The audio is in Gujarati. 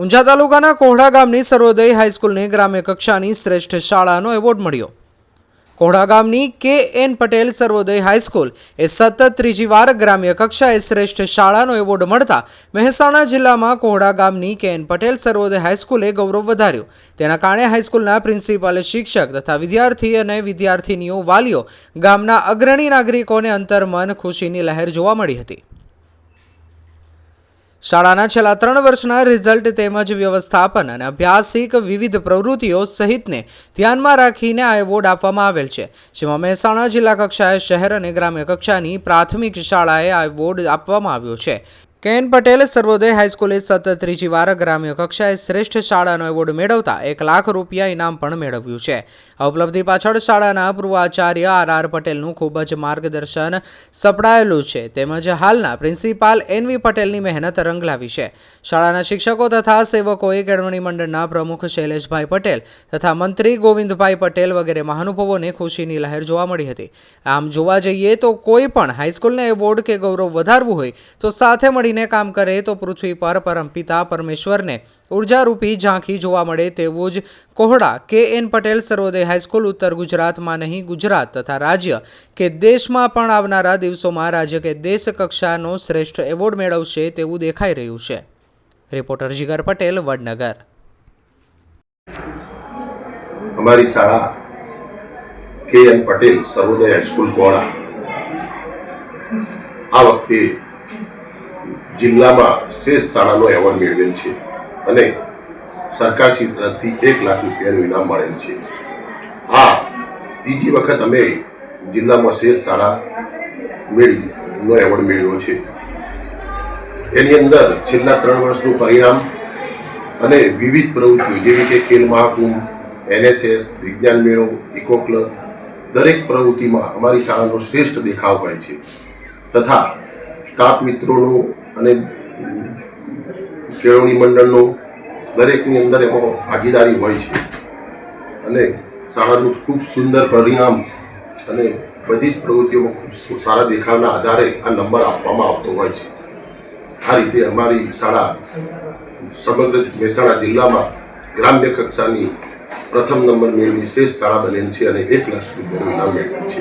ઊંઝા તાલુકાના કોહડા ગામની સર્વોદય હાઈસ્કૂલને ગ્રામ્ય કક્ષાની શ્રેષ્ઠ શાળાનો એવોર્ડ મળ્યો. કોહડા ગામની K N Patel Sarvodaya high school એ સતત ત્રીજી વાર ગ્રામ્ય કક્ષાએ શ્રેષ્ઠ શાળાનો એવોર્ડ મળતા મહેસાણા જિલ્લામાં કોહડા ગામની કે એન પટેલ સર્વોદય હાઈસ્કૂલે ગૌરવ વધાર્યું. તેના કારણે હાઈસ્કૂલના પ્રિન્સિપાલ શિક્ષક તથા વિદ્યાર્થી અને વિદ્યાર્થીનીઓ વાલીઓ ગામના અગ્રણી નાગરિકોને અંતર્મન ખુશીની લહેર જોવા મળી હતી. શાળાના છેલ્લા ત્રણ વર્ષના રિઝલ્ટ તેમજ વ્યવસ્થાપન અને અભ્યાસિક વિવિધ પ્રવૃત્તિઓ સહિતને ધ્યાનમાં રાખીને આ એવોર્ડ આપવામાં આવેલ છે. જેમાં મહેસાણા જિલ્લા કક્ષાએ શહેર અને ગ્રામ્ય કક્ષાની પ્રાથમિક શાળાએ આ એવોર્ડ આપવામાં આવ્યો છે. કેન પટેલ સર્વોદય હાઈસ્કૂલે સતત ત્રીજી વાર ગ્રામ્ય કક્ષાએ શ્રેષ્ઠ શાળાનો એવોર્ડ મેળવતા એક લાખ રૂપિયા ઇનામ પણ મેળવ્યું છે. આ ઉપલબ્ધિ પાછળ શાળાના પૂર્વ આચાર્ય આર આર પટેલનું ખૂબ જ માર્ગદર્શન સપડાયેલું છે. તેમજ હાલના પ્રિન્સિપાલ એનવી પટેલની મહેનત રંગ લાવી છે. શાળાના શિક્ષકો તથા સેવકોએ કેળવણી મંડળના પ્રમુખ શૈલેષભાઈ પટેલ તથા મંત્રી ગોવિંદભાઈ પટેલ વગેરે મહાનુભાવોને ખુશીની લહેર જોવા મળી હતી. આમ જોવા જઈએ તો કોઈ પણ હાઈસ્કૂલને એવોર્ડ કે ગૌરવ વધારવું હોય તો સાથે મળીને કામ કરે તો પૃથ્વી પર પરમપિતા પરમેશ્વરને ઉર્જારૂપી ઝાંખી જોવા મળે તેવું જ કોહડા. કે એન પટેલ સર્વોદય હાઈસ્કૂલ ઉત્તર ગુજરાતમાં નહીં, ગુજરાત તથા રાજ્ય કે દેશમાં પણ આવનારા દિવસોમાં રાજ્ય કે દેશ કક્ષાનો શ્રેષ્ઠ એવોર્ડ મેળવશે તેવું દેખાઈ રહ્યું છે. રિપોર્ટર જીગર પટેલ, વડનગર. અમારી શાળા K N Patel Sarvodaya high school Kohda. આ વખતે જિલ્લામાં શ્રેષ્ઠ શાળાનો એવોર્ડ મેળવેલ છે અને સરકારશ્રી તરફથી એક લાખ રૂપિયાનું ઇનામ મળેલ છે. આ ત્રીજી વખત અમે જિલ્લામાં શ્રેષ્ઠ શાળા મેળવી નો એવોર્ડ મેળવ્યો છે. એની અંદર છેલ્લા ત્રણ વર્ષનું પરિણામ અને વિવિધ પ્રવૃત્તિઓ જેવી કે ખેલ મહાકુંભ, એનએસએસ, વિજ્ઞાન મેળો, ઇકો ક્લબ દરેક પ્રવૃત્તિમાં અમારી શાળાનો શ્રેષ્ઠ દેખાવ હોય છે. તથા સ્ટાફ મિત્રોનું અને કેળવણી મંડળનો દરેકની અંદર એમાં ભાગીદારી હોય છે. અને શાળાનું ખૂબ સુંદર પરિણામ અને બધી જ પ્રવૃત્તિઓમાં ખૂબ સારા દેખાવના આધારે આ નંબર આપવામાં આવતો હોય છે. આ રીતે અમારી શાળા સમગ્ર મહેસાણા જિલ્લામાં ગ્રામ્ય કક્ષાની પ્રથમ નંબર મેળવી શ્રેષ્ઠ શાળા બનેલ છે અને એક લાખ રૂપિયાનું ઇનામ મેળવેલ છે.